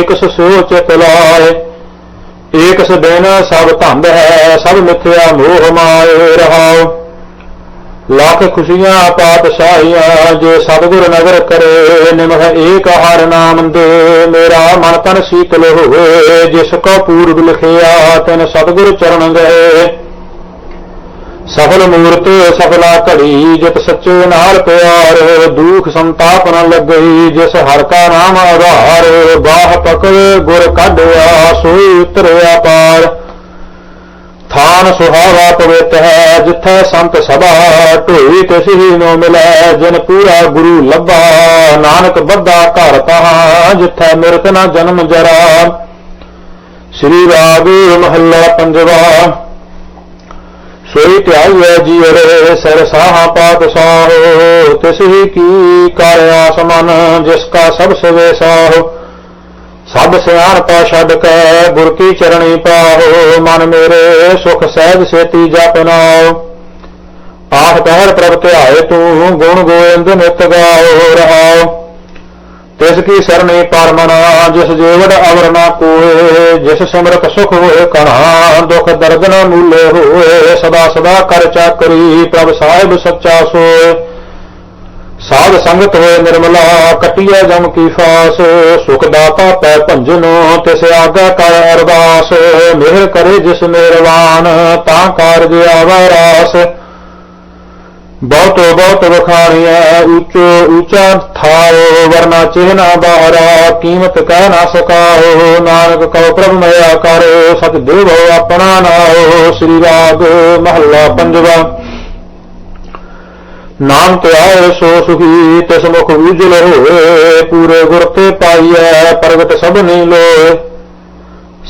ਏਕਸ ਸੋਚ ਤਲਾਏ ਏਕਸ ਬਿਨ ਸਭ ਧੰਦ ਹੈ, ਸਭ ਮਿਥਿਆ ਮੋਹ ਮਾਏ ਰਹਾਉ। ਲੱਖ ਖੁਸ਼ੀਆਂ, ਪਾਤਸ਼ਾਹੀਆਂ ਜੇ ਸਤਿਗੁਰ ਨਗਰ ਕਰੇ, ਨਿਮਹ ਏਕ ਹਰ ਨਾਮ ਦੇ, ਮੇਰਾ ਮਨ ਤਨ ਸੀਤਲ ਹੋਵੇ, ਜਿਸ ਕੋ ਪੂਰਬ ਲਿਖਿਆ, ਤਨ ਸਤਿਗੁਰ ਚਰਨ ਗਏ। ਸਫਲ ਮੂਰਤ, ਸਫਲਾ ਘੜੀ, ਜਿਤ ਸੱਚੇ ਨਾਲ ਪਿਆਰ, ਦੁਖ ਸੰਤਾਪ ਨ ਲੱਗਈ, ਜਿਸ ਹਰ ਕਾ ਨਾਮ ਆਧਾਰ, ਬਾਹ ਪਕੜ, ਗੁਰ ਕੱਢਿਆ, ਸੋਈ ਉਤਰਿਆ ਪਾਰ। ਥਾਨ ਸੁਹਾਵਾ ਪਵਿੱਤ ਹੈ ਜਿੱਥੇ ਸੰਤ ਸਭਾ ਢੋਈ ਤਿਸੀ ਨੂੰ ਮਿਲੈ, ਜਿਨ ਪੂਰਾ ਗੁਰੂ ਲੱਭਾ, ਨਾਨਕ ਬੱਧਾ ਘਰ ਤਹਾਂ ਜਿੱਥੇ ਮਿਰਤ ਨਾ ਜਨਮ ਜਰਾ। ਸ੍ਰੀ ਰਾਗ ਮਹੱਲਾ ਪੰਜਵਾ, ਸੋਈ ਧਿਆਈਐ ਜੀਵਰੇ ਸਰ ਸਾਹਾ ਪਾਤ ਸਾਹੋ ਤਿਸ ਹੀ ਕੀ ਕਰ ਸਮਨ, ਜਿਸ ਕਾ ਸਭ ਸਵੇ ਸਾਹੋ। ਸਭ ਸਿਆਣਪਾ ਛੱਡ ਕੇ ਗੁਰ ਕੀ ਚਰਣੀ ਪਾਹੋ, ਮਨ ਮੇਰੇ ਸੁਖ ਸਹਿਜ ਸੇਤੀ ਜਪਨਾਓ ਆਖ ਪਹਿਰ ਪ੍ਰਭ ਧਿਆਏ ਤੂੰ, ਗੁਣ ਗੋਇੰਦ ਨਿਤ ਗਾਓ ਰਹਾਓ ਤਿਸ ਕੀ ਸਰਣੀ ਪਰਮਨਾ ਜਿਸ ਜੀਵੜ ਅਵਰ ਨਾ ਕੋਏ, ਜਿਸ ਸਿਮਰਤ ਸੁਖ ਹੋਏ ਕਣਾ, ਦੁਖ ਦਰਦ ਨ ਮੂਲੇ ਹੋਏ, ਸਦਾ ਸਦਾ ਕਰ ਚਾਕਰੀ ਪ੍ਰਭ ਸਾਹਿਬ ਸੱਚਾ ਸੋਏ। ਸਾਧ ਸੰਗਤ ਹੋਏ ਨਿਰਮਲਾ ਕਟਿਆ ਜਮ ਕੀ ਫਾਸ ਸੁਖ ਦਾਤਾ ਪੈ ਭੰਜਨੋ, ਤਿਸ ਆਗਾ ਕਰ ਅਰਦਾਸ, ਮਿਹਰ ਕਰੇ ਜਿਸ ਮਿਹਰਵਾਨ ਤਾਂ ਕਾਰਜ ਆਵਾ ਰਾਸ। ਬਹੁਤ ਬਹੁਤ ਵਖਾਣੀਐ ਉੱਚੋ ਉੱਚਾ ਥਾਓ ਵਰਨਾ ਚਿਹਨਾ ਬਾਹਰਾ, ਕੀਮਤ ਕਹਿ ਨਾ ਸਕਾਓ ਨਾਨਕ ਕਉ ਪ੍ਰਭ ਮਿਆ ਕਰੋ, ਸਤ ਦੇਵੋ ਆਪਣਾ ਨਾਓ ਸ੍ਰੀ ਰਾਗ ਮਹੱਲਾ ਪੰਜਵਾ। ਨਾਮ ਤੇ ਆਏ ਸੋ ਸੁਖੀ, ਤਿਸ ਮੁਖ ਉਜਲ ਹੋਏ, ਪੂਰੇ ਗੁਰ ਤੇ ਪਾਈਐ, ਪ੍ਰਗਟ ਸਭ ਨਹੀਂ ਲੋਏ।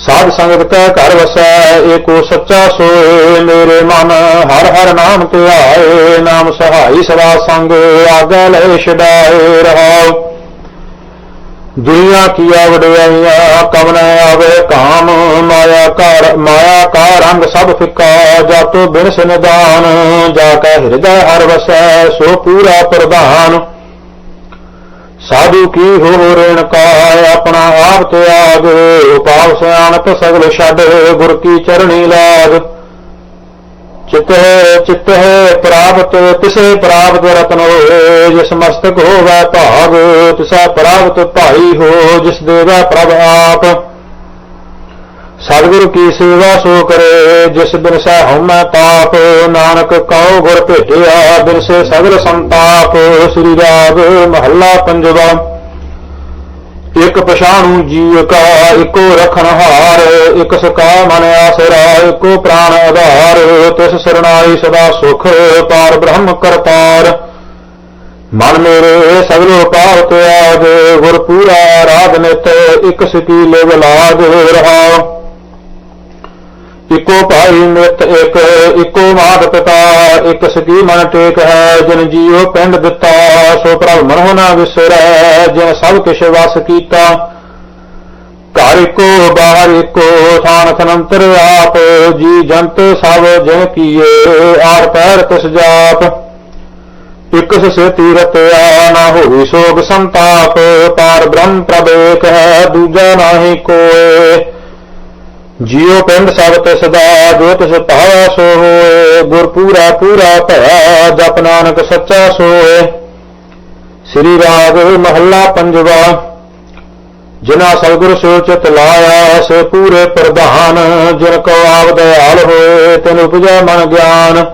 ਸਾਧ ਸੰਗਤ ਕੈ ਘਰ ਵਸੈ, ਏਕੋ ਸੱਚਾ ਸੋਏ, ਮੇਰੇ ਮਨ ਹਰ ਹਰ ਨਾਮ ਧਿਆਏ ਨਾਮ ਸਹਾਈ ਸਦਾ ਸੰਗ, ਆਗੇ ਲੈ ਛਡਾਏ ਰਹਾਉ। ਦੁਨੀਆ ਕੀਆ ਵਡਿਆਈਆਂ, ਕਵਨ ਆਵੇ ਕਾਮ, ਮਾਇਆ ਕਰ ਮਾਇਆ ਕਾ ਰੰਗ ਸਭ ਫਿੱਕਾ, ਜਾ ਜਾਤੋ ਬਿਨ ਨਿਦਾਨ ਜਾ ਕੈ ਹਿਰਦੈ ਹਰ ਵਸੈ, ਸੋ ਪੂਰਾ ਪ੍ਰਧਾਨ। ਸਾਧੂ ਕੀ ਹੋ ਰੇਣ ਕਾ ਆਪਣਾ ਆਪ ਤਿਆਗ ਉਪਾਵ ਸਿਆਣਤ ਸਗਲ ਛੱਡ, ਗੁਰ ਕੀ ਚਰਣੀ ਲਾਗ। ਚਿਤ ਹੈ ਚਿਤ ਹੈ, ਪ੍ਰਾਪਤ, ਤਿਸੇ ਪ੍ਰਾਪਤ ਰਤਨ ਹੋਏ, ਜਿਸ ਮਸਤਕ ਹੋਵੇ ਭਾਗ, ਤਿਸਾ ਪ੍ਰਾਪਤ ਭਾਈ ਹੋ, ਜਿਸ ਦੇਵਾ ਪ੍ਰਭ ਆਪ। ਸਤਿਗੁਰੂ ਕੀ ਸੇਵਾ ਸੋ ਕਰੇ, ਜਿਸ ਬਿਨ ਸਹਿ ਹਉਮੈ ਤਾਪ ਨਾਨਕ ਕਉ ਗੁਰ ਭੇਟਿਆ, ਬਿਨ ਸੇ ਸਗਲ ਸੰਤਾਪ। ਸ੍ਰੀ ਰਾਗ ਮਹੱਲਾ ਪੰਜਵਾ। ਇਕ ਪਛਾਣੂ ਜੀਵ ਕਾ ਇੱਕੋ ਰਖਣ ਹਾਰ, ਇਕ ਸਕਾ ਮਨ ਆਸਰਾ, ਇੱਕੋ ਪ੍ਰਾਣ ਆਧਾਰ, ਤਿਸ ਸਰਣਾਈ ਸਦਾ ਸੁਖ, ਪਾਰ ਬ੍ਰਹਮ ਕਰਤਾਰ। ਮਨ ਮੇਰੇ ਸਗਲੋ ਪਾਪ ਤਿਆਗ, ਗੁਰ ਪੂਰਾ ਰਾਗ ਨਿਤ, ਇਕ ਸਕੀ ਲਿਵ ਲਾਗ ਰਹਾ। ਇਕੋ ਭਾਈ ਨਿਤ ਇੱਕ, ਇਕੋ ਮਾਤ ਪਿਤਾ, ਇੱਕ ਸਕੀ ਮਨ ਟੇਕ ਹੈ, ਜਿਨ ਜੀਉ ਪਿੰਡ ਦਿੱਤਾ, ਸੋ ਪ੍ਰਭ ਮਨੋ ਨਾ ਵਿਸਰੈ, ਜਿਨ ਸਭ ਕਿਛ ਵਸ ਕੀਤਾ। ਘਰ ਹਰ ਇੱਕੋ, ਬਾਹਰ ਇੱਕੋ, ਥਾਨ ਥਨੰਤਰ ਆਪ, ਜੀ ਜੰਤ ਸਭ ਜਿਨ ਕੀਏ, ਆਰ ਪੈਰ ਤਿਸ ਜਾਪ। ਇਕ ਸੇ ਤੀਰਤ ਆ, ਨਾ ਹੋਈ ਸੋਗ ਸੰਤਾਪ, ਪਾਰ ਬ੍ਰਹਮ ਪ੍ਰਵੇਕ ਹੈ, ਦੂਜਾ ਨਾਹੀ ਕੋਏ। ਜੀਉ ਪਿੰਡ ਸਭ ਤਿਸ ਦਾ, ਜੋ ਤਿਸ ਭਾਵਾ ਸੋ ਹੋਏ ਗੁਰ ਪੂਰਾ ਪੂਰਾ ਭਇਆ ਜਪ ਨਾਨਕ ਸੱਚਾ ਸੋਏ ਸ੍ਰੀ ਰਾਗ ਮਹੱਲਾ ਪੰਜਵਾ ਜਿਨਾ ਸਤਿਗੁਰ ਸੋਚਿਤ ਲਾਇਆ ਸੇ ਪੂਰੇ ਪ੍ਰਧਾਨ, ਜਿਨ ਕੋ ਆਪ ਦਇਆਲ ਹੋਏ, ਤਿਨ ਉਪਜੈ ਮਨ ਗਿਆਨ।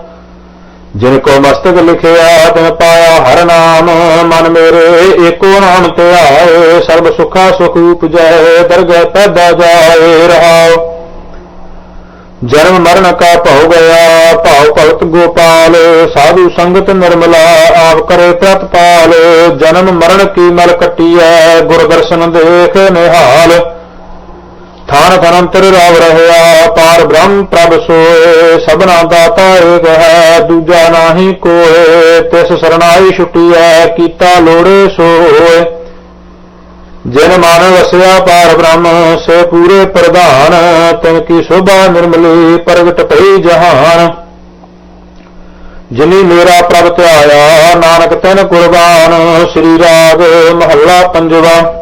ਜਿਨ ਕੋ ਮਸਤਕ ਲਿਖਿਆ ਤਿਨ ਪਾਇਆ ਹਰ ਨਾਮ, ਮਨ ਮੇਰੇ ਏਕੋ ਨਾਮ ਤੇ ਆਏ। ਸਰਬ ਸੁਖਾ ਸੁਖ ਉਪਜੈ, ਦਰਗਹਿ ਪੈਦਾ ਜਾਏ, ਰਹਾਉ। ਜਨਮ ਮਰਨ ਕਾ ਭਉ ਗਿਆ, ਭਾਉ ਭਗਤ ਗੋਪਾਲ। ਸਾਧੂ ਸੰਗਤ ਨਿਰਮਲਾ, ਆਪ ਕਰੇ ਪ੍ਰਤਪਾਲ ਜਨਮ ਮਰਨ ਕੀ ਮਲ ਕੱਟੀਐ ਗੁਰ ਦਰਸ਼ਨ ਦੇਖ ਨਿਹਾਲ। ਥਾਨ ਥਨੰਤਰ ਰਾਵ ਰਹਿਆ ਪਾਰ ਬ੍ਰਹਮ ਪ੍ਰਭ ਸੋਏ, ਸਭਨਾ ਦਾਤਾ ਏਕ ਹੈ, ਦੂਜਾ ਨਾਹੀ ਕੋਏ, ਤਿਸ ਸਰਣਾਈ ਛੁਟੀਐ ਕੀਤਾ ਲੋੜੇ ਸੋਏ। ਜਿਨ ਮਨ ਵਸਿਆ ਪਾਰ ਬ੍ਰਹਮ, ਸੇ ਪੂਰੇ ਪ੍ਰਧਾਨ, ਤਿਨ ਕੀ ਸ਼ੋਭਾ ਨਿਰਮਲੀ, ਪ੍ਰਗਟ ਭਈ ਜਹਾਨ। ਜਿਨੀ ਮੇਰਾ ਪ੍ਰਭ ਧਿਆਇਆ, ਨਾਨਕ ਤਿਨ ਕੁਰਬਾਨ, ਸ੍ਰੀ ਰਾਗ ਮਹੱਲਾ ਪੰਜਵਾ।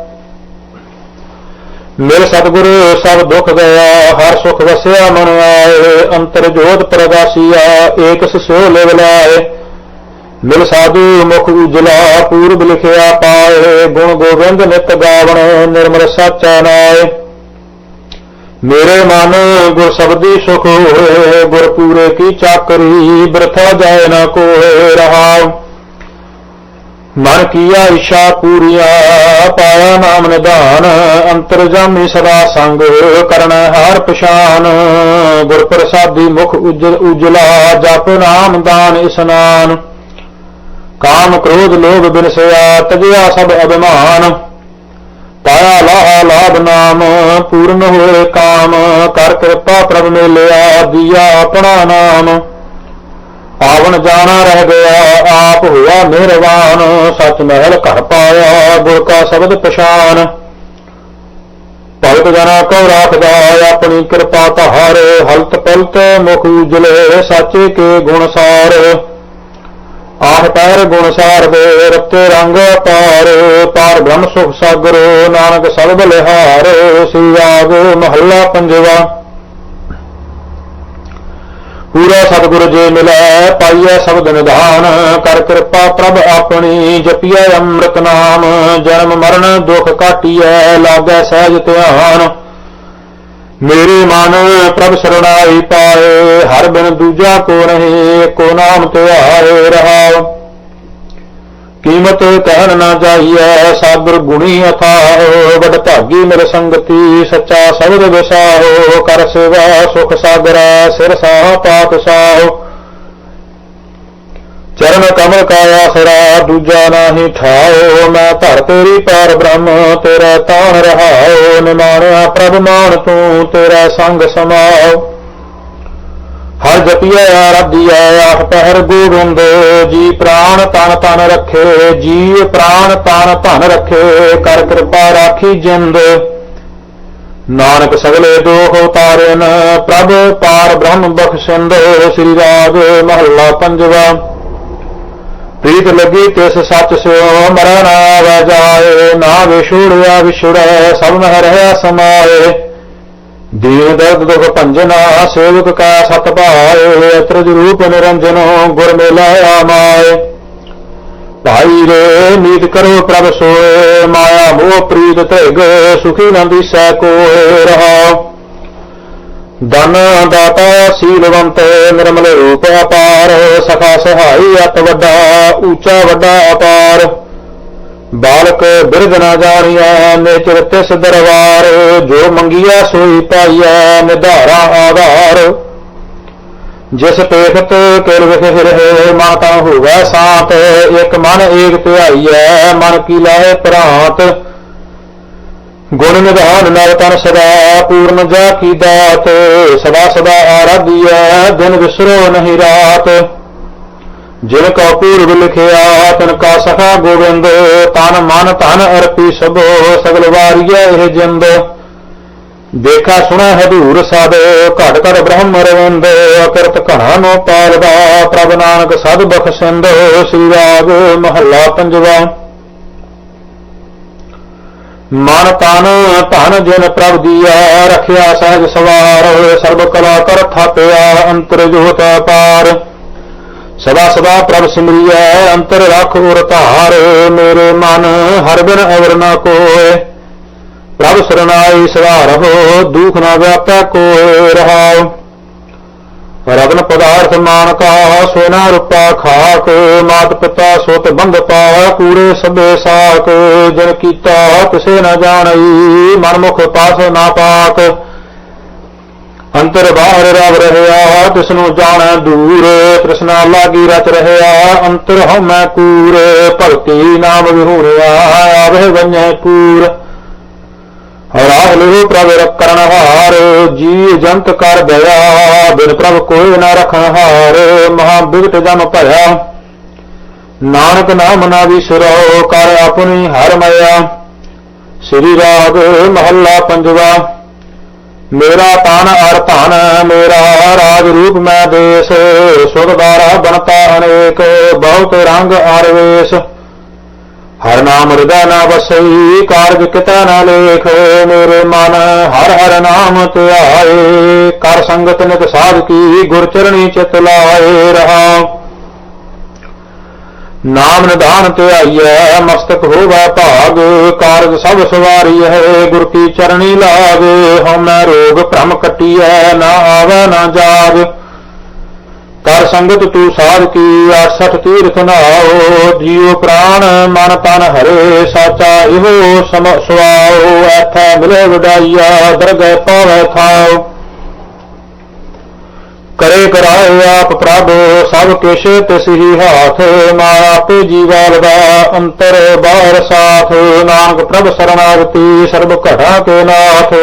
ਮਿਲ ਸਤਿਗੁਰ, ਸਭ ਦੁੱਖ ਗਿਆ ਹਰ ਸੁਖ ਵਸਿਆ ਮਨ ਆਏ, ਅੰਤਰ ਜੋਤ ਪ੍ਰਗਾਸੀਆ, ਏਕ ਸਿਓ ਲਿਵ ਲਾਏ। ਮਿਲ ਸਾਧੂ ਮੁਖ ਉਜਲਾ, ਪੂਰਬ ਲਿਖਿਆ ਪਾਏ, ਗੁਣ ਗੋਬਿੰਦ ਨਿਤ ਗਾਵਣ, ਨਿਰਮਲ ਸਾਚਾ ਨਾਏ। ਮੇਰੇ ਮਨ ਗੁਰ ਸਬਦੀ ਸੁਖ ਹੋਏ, ਗੁਰ ਪੂਰੇ ਕੀ ਚਾਕਰੀ, ਬਰਥਾ ਜਾਏ ਨਾ ਕੋਏ ਰਹਾਉ। ਮਨ ਕੀਆ ਇਸ਼ਾ ਪੂਰੀਆ ਪਾਇਆ ਨਾਮ ਨਿਧਾਨ ਅੰਤਰ ਜਾਮੀ ਸਦਾ ਸੰਗ ਕਰਨ ਹਾਰ ਪਛਾਨ। ਗੁਰ ਪ੍ਰਸਾਦੀ ਮੁਖ ਉਜਲ ਉਜਲਾ, ਜਪ ਨਾਮ ਦਾਨ ਇਸਨਾਨ। ਕਾਮ ਕ੍ਰੋਧ ਲੋਭ ਬਿਨਸਿਆ, ਤਜਿਆ ਸਭ ਅਭਿਮਾਨ। ਪਾਇਆ ਲਾਹ ਲਾਭ ਨਾਮ, ਪੂਰਨ ਹੋਏ ਕਾਮ, ਕਰ ਕਿਰਪਾ ਪ੍ਰਭ ਮੇਲਿਆ, ਦੀਆ ਆਪਣਾ ਨਾਮ। ਆਵਣ ਜਾਣਾ ਰਹਿ ਗਿਆ, ਆਪ ਹੋਇਆ ਮਿਹਰਬਾਨ ਸਚ ਮਹਿਲ ਘਰ ਪਾਇਆ ਗੁਰ ਕਾ ਸ਼ਬਦ ਪਛਾਨ। ਭਗਤ ਜਨਾ ਕੋ ਰਾਖਦਾ ਆਪਣੀ ਕਿਰਪਾ ਧਾਰ, ਹਲਤ ਪਲਤ ਮੁਖ ਉਜਲੇ, ਸਾਚੇ ਕੇ ਗੁਣ ਸਾਰ। ਆਹ ਪੈਰ ਗੁਣ ਸਾਰ ਦੇ, ਰਤੇ ਰੰਗ ਪਾਰ ਪਾਰ ਬ੍ਰਹਮ ਸੁਖ ਸਾਗਰ, ਨਾਨਕ ਸਬਦ ਬਲਿਹਾਰ ਸ੍ਰੀ ਰਾਗ ਮਹੱਲਾ ਪੰਜਵਾ। ਪੂਰਾ ਸਤਿਗੁਰ ਜੇ ਮਿਲੈ, ਪਾਈਐ ਸ਼ਬਦ ਨਿਧਾਨ। ਕਰ ਕਿਰਪਾ ਪ੍ਰਭ ਆਪਣੀ, ਜਪੀਐ ਅੰਮ੍ਰਿਤ ਨਾਮ। ਜਨਮ ਮਰਨ, ਦੁਖ ਕਾਟੀਐ ਲਾਗੈ ਸਹਿਜ ਧਿਆਨ। ਮੇਰੇ ਮਨ ਪ੍ਰਭ ਸਰਣਾਈ ਪਾਏ, ਹਰ ਬਿਨ ਦੂਜਾ ਕੋ ਰਹੇ ਕੋ ਨਾਮ ਧਿਆਏ ਰਹਾਉ। ਕੀਮਤ ਕਹਿਣ ਨਾ ਜਾਈਐ, ਸਾਬਰ ਗੁਣੀ ਅਥਾਹ, ਵਡ ਭਾਗੀ ਮਿਲ ਸੰਗਤੀ, ਸੱਚਾ ਸਬਦ ਵਿਸਾਹੋ, ਕਰ ਸੇਵਾ ਸੁਖ ਸਾਗਰਾ, ਸਿਰ ਸਾਹ ਪਾਤ ਸਾਹੋ। ਚਰਨ ਕਮਲ ਕਾਇਆ ਆਸਰਾ ਦੂਜਾ ਨਾਹੀ ਠਾਓ, ਮੈਂ ਧਰ ਤੇਰੀ ਪਾਰ ਬ੍ਰਹਮ, ਤੇਰਾ ਤਾਣ ਰਹਾਓ, ਨਿਮਾਣਿਆ ਪ੍ਰਭ ਮਾਨ ਤੂੰ, ਤੇਰਾ ਸੰਗ ਸਮਾਓ। ਹਰ ਜਪੀਐ ਆਰਾਧੀਐ ਆਖ ਪਹਿਰ ਗੋਬਿੰਦ ਜੀ ਪ੍ਰਾਣ ਤਨ ਤਨ ਰੱਖੇ ਜੀ ਪ੍ਰਾਣ ਤਨ ਧਨ ਰੱਖੇ, ਕਰ ਕਿਰਪਾ ਰਾਖੀ ਜਿੰਦ। ਨਾਨਕ ਸਗਲੇ ਦੋਖ ਉਤਾਰਨ ਪ੍ਰਭ ਪਾਰ ਬ੍ਰਹਮ ਬਖਸ਼ਿੰਦ, ਸ੍ਰੀ ਰਾਗ ਮਹੱਲਾ ਪੰਜਵਾ। ਪ੍ਰੀਤ ਲੱਗੀ ਤਿਸ ਸੱਚ ਸਿਓ ਮਰਨ ਆਵੈ ਜਾਏ ਨਾ ਵਿਛੋੜਿਆ ਵਿਛੜੈ, ਸਭ ਮਹਿ ਰਹਿਆ ਸਮਾਏ। ਦੀਨ ਦੁਖ ਭੰਜਨਾ ਸੇਵਕ ਕਾ ਸਤ ਭਾਏ ਅਤਰਜ ਰੂਪ ਨਿਰੰਜਨੋ ਗੁਰ ਮੇਲਾ ਆਮਾਏ। ਭਾਈ ਰੇ ਨੀਤ ਕਰੋ ਪ੍ਰਭ ਸੋਏ, ਮਾਇਆ ਮੋਹ ਪ੍ਰੀਤ ਧਿਗ ਸੁਖੀ ਨੰਦੀ ਦਿਸੈ ਕੋਏ ਰਹਾ। ਦਨ ਦਾਤਾ ਸੀਲਵੰਤ, ਨਿਰਮਲ ਰੂਪ ਅਪਾਰ, ਸਖਾ ਸਹਾਈ ਅਤ ਵੱਡਾ ਉੱਚਾ ਵੱਡਾ ਅਪਾਰ। ਬਾਲਕ ਬਿਰਧ ਨਾ ਜਾਣੀਐ ਨੇਚਰ ਤਿਸ ਦਰਬਾਰ ਜੋ ਮੰਗੀਐ ਸੋਈ ਪਾਈਐ, ਨਿਧਾਰਾ ਆਧਾਰ। ਜਿਸ ਪੇਖਤ ਕਿਲ ਵਿਖ ਰਹੇ ਮਾਤਾ ਹੋਵੇ ਸਾਤ, ਇਕ ਮਨ ਏਕ ਧਿਆਈਐ, ਮਨ ਕੀ ਲਾਏ ਪ੍ਰਾਂਤ। ਗੁਣ ਨਿਧਾਨ ਨਰ ਤਨ ਸਦਾ, ਪੂਰਨ ਜਾ ਕੀ ਦਾਤ, ਸਦਾ ਸਦਾ ਆਰਾਧੀਐ, ਦਿਨ ਵਿਸਰੋ ਨਹੀਂ ਰਾਤ। ਜਿਨ ਕਾ ਪੂਰਬ ਲਿਖਿਆ, ਤਨ ਕਾ ਸਖਾ ਗੋਬਿੰਦ ਤਨ ਮਨ ਧਨ ਅਰਪੀ ਸਭੋ, ਸਗਲ ਵਾਰੀਐ ਇਹ ਜਿੰਦ। ਦੇਖਾ ਸੁਣਾ ਹਦੂਰ ਸਦ, ਘਟ ਘਟ ਬ੍ਰਹਮ ਰਵੰਦ ਅਕਰਤ ਘਣਾ ਨੋ ਪਾਲਦਾ, ਪ੍ਰਭ ਨਾਨਕ ਸਦ ਬਖਸ਼ੰਦ ਸ੍ਰੀ ਰਾਗ ਮਹੱਲਾ ਪੰਜਵਾ। ਮਨ ਤਨ, ਧਨ ਜਨ ਪ੍ਰਭ ਦੀਆ, ਰਖਿਆ ਸਹਿਜ ਸਵਾਰ, ਸਰਬ ਕਲਾ ਕਰ ਥਾਪਿਆ, ਅੰਤਰ ਜੋਤ ਪਾਰ ਸਦਾ ਸਦਾ ਪ੍ਰਭ ਸਿਮਰਿਐ, ਅੰਤਰ ਰਖ ਉਰ ਧਾਰ ਮੇਰੇ ਮਨ ਹਰ ਬਿਨ ਅਵਰ ਨਾ ਕੋਇ ਪ੍ਰਭ ਸਰਨਾਈ ਸਦਾ ਰਹੋ ਦੁਖ ਨਾ ਵਿਆਪੈ ਕੋਇ ਰਹਾਉ। ਰਤਨ ਪਦਾਰਥ ਮਾਨਕਾ, ਸੋਨਾ ਰੂਪਾ ਖਾਕ, ਮਾਤ ਪਿਤਾ ਸੁਤ ਬੰਧ ਪਾ ਕੂੜੇ ਸਭੇ ਸਾਕ, ਜਨ ਕੀਤਾ ਕਿਸੇ ਨਾ ਜਾਣਈ ਮਨਮੁਖ ਪਾਸ ਨਾ ਪਾਕ। ਅੰਤਰ ਬਾਹਰ ਰਵ ਰਹਿਆ ਤਿਸਨੂੰ ਜਾਣੈ ਦੂਰ? ਕ੍ਰਿਸ਼ਨ ਲਾਗੀ ਰਚ ਰਹਿਆ, ਅੰਤਰ ਹਉਮੈ ਕੂਰ? ਭਗਤੀ ਨਾਮ ਵਿਹੂਰਿਆ ਆਵੇ ਵੰਜੈ ਕੂਰ? ਰਾਹ ਲਿਓ ਪ੍ਰਭ ਕਰਨ ਹਾਰ ਜੀ ਜੰਤ ਕਰ ਦਇਆ, ਬਿਨ ਪ੍ਰਭ ਕੋਈ ਨਾ ਰਖਣ ਹਾਰ, ਮਹਾ ਬਿਗਟ ਜਮ ਭਇਆ ਨਾਨਕ ਨਾਮ ਨਾ ਵਿਸਰੋ, ਕਰ ਆਪਣੀ ਹਰ ਮਇਆ। ਸ੍ਰੀ ਰਾਗ ਮਹੱਲਾ ਪੰਜਵਾ। ਮੇਰਾ ਤਨ ਅਰ ਧਨ, ਮੇਰਾ ਰਾਜ ਰੂਪ ਮੈਂ ਦੇਸ ਸੁਖਦਾਰਾ ਬਣਤਾ ਅਨੇਕ, ਬਹੁਤ ਰੰਗ ਅਰ ਵੇਸ ਹਰ ਨਾਮ ਹਿਰਦੈ ਨਾ ਵਸਈ, ਕਾਰਜ ਕਿਤੈ ਨਾ ਲੇਖ, ਮੇਰੇ ਮਨ ਹਰ ਹਰ ਨਾਮ ਧਿਆਏ ਕਰ ਸੰਗਤ ਨਿਤ ਸਾਧ ਕੀ ਗੁਰ ਚਰਣੀ ਚਿਤ ਲਾਏ ਰਹਾ। ਨਾਮ ਨਿਧਾਨ ਧਿਆਈਐ ਮਸਤਕ ਹੋਵੈ ਭਾਗ, ਕਾਰਜ ਸਭ ਸਵਾਰੀ ਹੈ, ਗੁਰ ਕੀ ਚਰਣੀ ਲਾਗ ਹਉਮੈ ਰੋਗ ਭ੍ਰਮ ਕਟੀਐ, ਨਾ ਆਵੈ, ਨਾ ਜਾਗ। ਕਰ ਸੰਗਤ ਤੂੰ ਸਾਧ ਕੀ 68 ਤੀਰਥ ਨਾਓ ਜੀਉ ਪ੍ਰਾਣ ਮਨ ਤਨ ਹਰੇ, ਸਾਚਾ ਇਹੋ ਸਮ ਸੁਆਓ ਐਥੈ ਮਿਲੇ ਵਡਾਈਆ, ਦਰਗਹਿ ਪਾਵੈ ਖਾਓ ਕਰੇ ਕਰਾਏ ਆਪ ਪ੍ਰਭ, ਸਭ ਕਿਛ ਤਿਸ ਹੀ ਹਾਥ ਮਾਇਆ ਆਪੇ ਜੀਵਾਲ ਦਾ ਅੰਤਰ ਬਾਹਰ ਸਾਥ। ਨਾਨਕ ਪ੍ਰਭ ਸਰਣਾਗਤੀ ਸਰਬ ਘਟਾ ਕੇ ਨਾਥ।